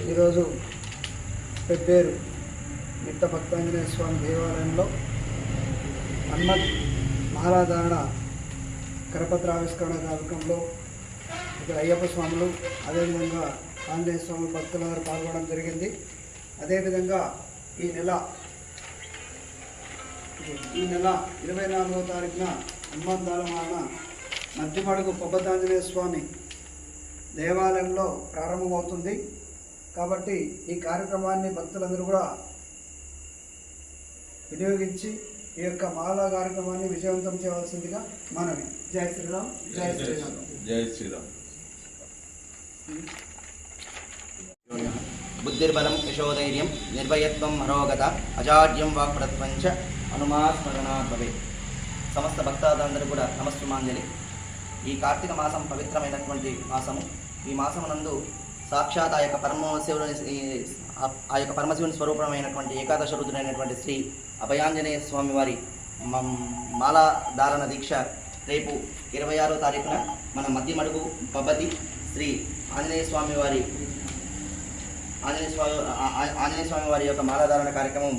ఈరోజు పెబ్బేరు నిట్ట భక్తాంజనేయ స్వామి దేవాలయంలో హనుమత్ మహారాధారణ కరపత్ర ఆవిష్కరణ కార్యక్రమంలో ఇక్కడ అయ్యప్ప స్వాములు అదేవిధంగా ఆంజనేయ స్వామి భక్తులందరూ పాల్గొనడం జరిగింది. అదేవిధంగా ఈ నెల ఈ నెల ఇరవై నాలుగో తారీఖున హనుమంతాలమాన మధ్యమడుగు పొబ్బతాంజనేయ స్వామి దేవాలయంలో ప్రారంభమవుతుంది. కాబట్టి ఈ కార్యక్రమాన్ని భక్తులందరూ కూడా వినియోగించి ఈ యొక్క మాలా కార్యక్రమాన్ని విజయవంతం చేయవలసిందిగా మనవి. జై శ్రీరామ్. జై శ్రీరామ్. జై శ్రీరామ్. బుద్ధిర్బలం యశోధైర్యం నిర్భయత్వం మరోగత అజాడ్యం వాక్పడత్వం చ హనుమాస్మరణాత్ భవే సమస్త భక్తాదులందరూ కూడా నమస్సుమాంజలి. ఈ కార్తీక మాసం పవిత్రమైనటువంటి మాసము. ఈ మాసమునందు సాక్షాత్ ఆ యొక్క పరమశివుని ఆ- యొక్క పరమశివుని స్వరూపమైనటువంటి ఏకాదశ రుద్రుడైనటువంటి శ్రీ అభయాంజనేయ స్వామి వారి మం- మాలా ధారణ దీక్ష రేపు ఇరవై ఆరో తారీఖున మన మధ్యమడుగు పబ్బతి శ్రీ ఆంజనేయ స్వామి వారి ఆంజనేయ స్వామి ఆంజనేయ స్వామి వారి యొక్క మాలాధారణ కార్యక్రమం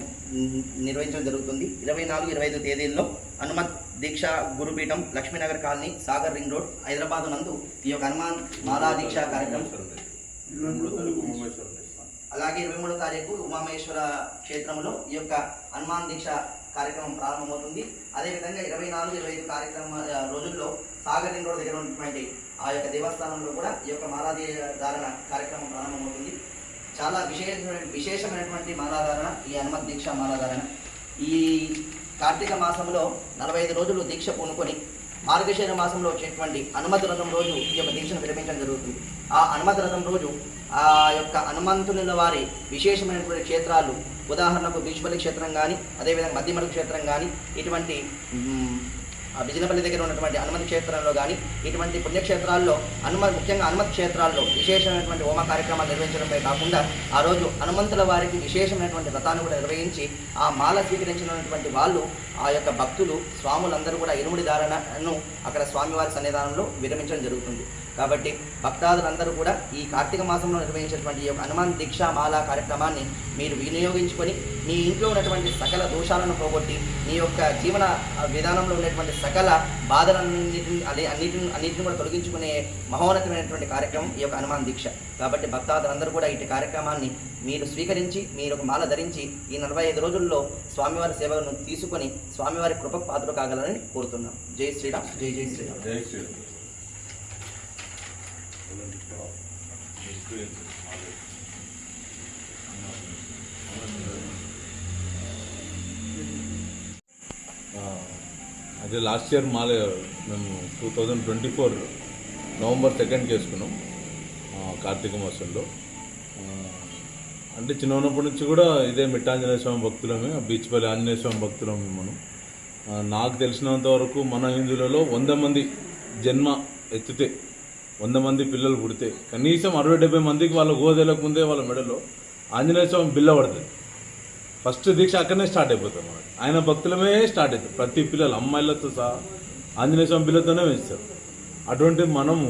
నిర్వహించడం జరుగుతుంది. ఇరవై నాలుగు ఇరవై ఐదు తేదీల్లో హనుమత్ దీక్ష గురుపీఠం Lakshminagar colony Sagar ring road Hyderabad నందు ఈ యొక్క హనుమాన్ మాలా దీక్ష కార్యక్రమం అలాగే ఇరవై మూడో తారీఖు ఉమామేశ్వర క్షేత్రంలో ఈ యొక్క హనుమాన్ దీక్ష కార్యక్రమం ప్రారంభమవుతుంది. అదేవిధంగా ఇరవై నాలుగు ఇరవై ఐదు కార్యక్రమ రోజుల్లో సాగర్ రింగ్ రోడ్ దగ్గర ఉన్నటువంటి ఆ యొక్క దేవస్థానంలో కూడా ఈ యొక్క మాలాదీ ధారణ కార్యక్రమం ప్రారంభమవుతుంది. చాలా విశేషమైన విశేషమైనటువంటి మాలాధారణ ఈ హనుమత్ దీక్ష మాలాధారణ. ఈ కార్తీక మాసంలో నలభై ఐదు రోజులు దీక్ష పూనుకొని మార్గశీర మాసంలో వచ్చేటువంటి హనుమత్ రథం రోజు ఈ యొక్క దీక్షను విరమించడం జరుగుతుంది. ఆ హనుమత్ రథం రోజు ఆ యొక్క హనుమంతుల వారి విశేషమైనటువంటి క్షేత్రాలు ఉదాహరణకు భీష్మలి క్షేత్రం కానీ అదేవిధంగా మధ్యమడుగు క్షేత్రం కానీ ఇటువంటి బిజినపల్లి దగ్గర ఉన్నటువంటి హనుమతి క్షేత్రంలో కానీ ఇటువంటి పుణ్యక్షేత్రాల్లో హనుమ ముఖ్యంగా హనుమత్ క్షేత్రాల్లో విశేషమైనటువంటి హోమ కార్యక్రమాలు నిర్వహించడమే కాకుండా ఆ రోజు హనుమంతుల వారికి విశేషమైనటువంటి వ్రతాన్ని కూడా నిర్వహించి ఆ మాల స్వీకరించినటువంటి వాళ్ళు ఆ యొక్క భక్తులు స్వాములందరూ కూడా ఇరుముడి ధారణను అక్కడ స్వామివారి సన్నిధానంలో విరమించడం జరుగుతుంది. కాబట్టి భక్తాదులందరూ కూడా ఈ కార్తీక మాసంలో నిర్వహించినటువంటి ఈ యొక్క హనుమాన్ దీక్ష మాల కార్యక్రమాన్ని మీరు వినియోగించుకొని మీ ఇంట్లో ఉన్నటువంటి సకల దోషాలను పోగొట్టి మీ యొక్క జీవన విధానంలో ఉన్నటువంటి సకల బాధలన్నిటిని అదే అన్నిటిని అన్నిటిని కూడా తొలగించుకునే మహోన్నతమైనటువంటి కార్యక్రమం ఈ యొక్క హనుమాన్ దీక్ష. కాబట్టి భక్తాదులందరూ కూడా ఇటు కార్యక్రమాన్ని మీరు స్వీకరించి మీరు ఒక మాల ధరించి ఈ నలభై ఐదు రోజుల్లో స్వామివారి సేవలను తీసుకొని స్వామివారి కృపకు పాత్రలు కాగలని కోరుతున్నాం. జై శ్రీరామ్. జై జై శ్రీరామ్. జై శ్రీరామ్. అంటే లాస్ట్ ఇయర్ మాలే మేము two thousand twenty four November second చేసుకున్నాం కార్తీక మాసంలో. అంటే చిన్న ఉన్నప్పటి నుంచి కూడా ఇదే మిట్టాంజనేయ స్వామి భక్తులమే బీచ్పల్లి ఆంజనేయ స్వామి భక్తులమే మనం. నాకు తెలిసినంత వరకు మన హిందువులలో వంద మంది జన్మ ఎత్తితే వంద మంది పిల్లలు పుడితే కనీసం అరవై డెబ్బై మందికి వాళ్ళ గోదెలకు ముందే వాళ్ళ మెడలో ఆంజనేయ స్వామి బిల్ల పడుతుంది. ఫస్ట్ దీక్ష అక్కడనే స్టార్ట్ అయిపోతుంది మనకి. ఆయన భక్తులమే స్టార్ట్ అవుతుంది ప్రతి పిల్లలు అమ్మాయిలతో సహా ఆంజనేయ స్వామి పిల్లలతోనే పెంచుతారు అటువంటి మనము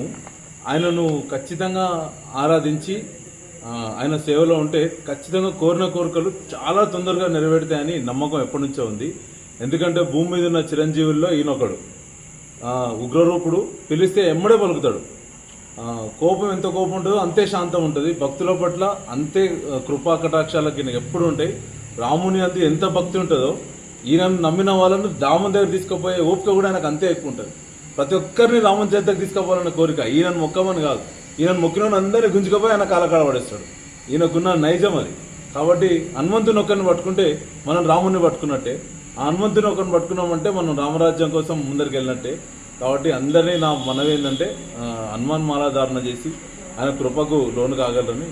ఆయనను ఖచ్చితంగా ఆరాధించి ఆయన సేవలో ఉంటే ఖచ్చితంగా కోరిన కోరికలు చాలా తొందరగా నెరవేరుతాయని నమ్మకం ఎప్పటి నుంచో ఉంది. ఎందుకంటే భూమి మీద ఉన్న చిరంజీవుల్లో ఈయనొకడు. ఉగ్రరూపుడు పిలిస్తే ఎమ్మడే పలుకుతాడు. కోపం ఎంత కోపం ఉంటుందో అంతే శాంతం ఉంటుంది. భక్తుల పట్ల అంతే కృపా కటాక్షాలకి ఎప్పుడు ఉంటాయి. రాముని అందు ఎంత భక్తి ఉంటుందో ఈయనను నమ్మిన వాళ్ళను రాముని దగ్గర తీసుకుపోయే ఓపిక కూడా ఆయనకు అంతే ఎక్కువ ఉంటుంది. ప్రతి ఒక్కరిని రాముని చేతకు తీసుకుపోవాలన్న కోరిక ఈయనను మొక్కమని కాదు. ఈయన మొక్కిన అందరినీ గుంజుకపోయి ఆయన కాలకాడ పడేస్తాడు. ఈయనకున్న నైజం అది. కాబట్టి హనుమంతుని ఒక్కరిని పట్టుకుంటే మనం రాముని పట్టుకున్నట్టే. ఆ హనుమంతుని ఒకరిని పట్టుకున్నామంటే మనం రామరాజ్యం కోసం ముందరికి వెళ్ళినట్టే. కాబట్టి అందరినీ నా మనవి ఏంటంటే హనుమాన్ మాలాధారణ చేసి ఆయన కృపకు లోను కాగలరని